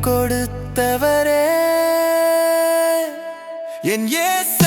கொடுத்தவரே. என் ஏச